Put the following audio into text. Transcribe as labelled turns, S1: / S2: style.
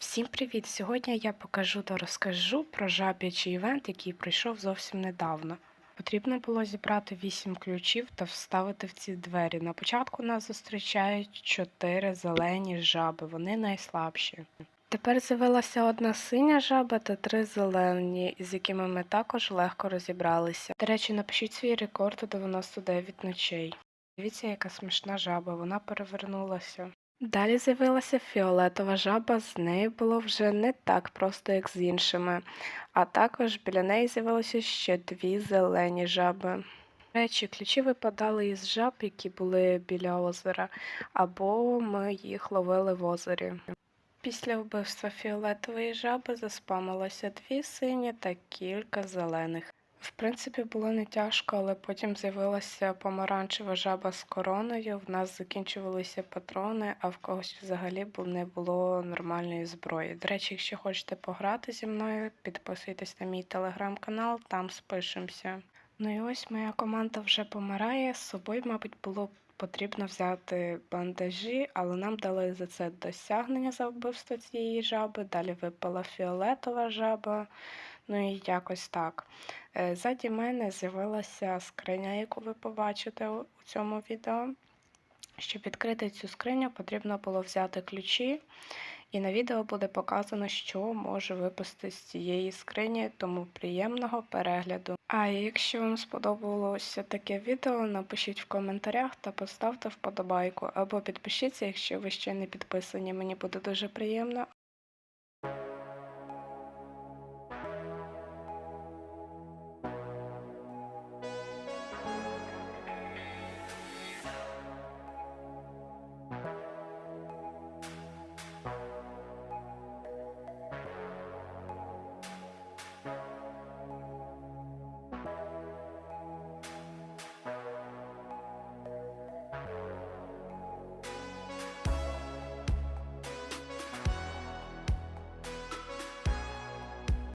S1: Всім привіт! Сьогодні я покажу та розкажу про жаб'ячий івент, який пройшов зовсім недавно. Потрібно було зібрати 8 ключів та вставити в ці двері. На початку нас зустрічають 4 зелені жаби, вони найслабші. Тепер з'явилася одна синя жаба та три зелені, з якими ми також легко розібралися. До речі, напишіть свій рекорд у 99 ночей. Дивіться, яка смішна жаба, вона перевернулася. Далі з'явилася фіолетова жаба, з нею було вже не так просто, як з іншими, а також біля неї з'явилося ще дві зелені жаби. Речі, ключі випадали із жаб, які були біля озера, або ми їх ловили в озері. Після вбивства фіолетової жаби заспамилося дві сині та кілька зелених. Принципі, було не тяжко, але потім з'явилася помаранчева жаба з короною. В нас закінчувалися патрони, а в когось взагалі не було нормальної зброї. До речі, якщо хочете пограти зі мною, підписуйтесь на мій телеграм-канал, там спишемося. Ну і ось моя команда вже помирає. З собою, мабуть, було потрібно взяти бандажі, але нам дали за це досягнення за вбивство цієї жаби. Далі випала фіолетова жаба. Ну і якось так. Е, Ззаді мене з'явилася скриня, яку ви побачите у цьому відео. Щоб відкрити цю скриню, потрібно було взяти ключі, і на відео буде показано, що може випасти з цієї скрині, тому приємного перегляду. А якщо вам сподобалося таке відео, напишіть в коментарях та поставте вподобайку, або підпишіться, якщо ви ще не підписані, мені буде дуже приємно.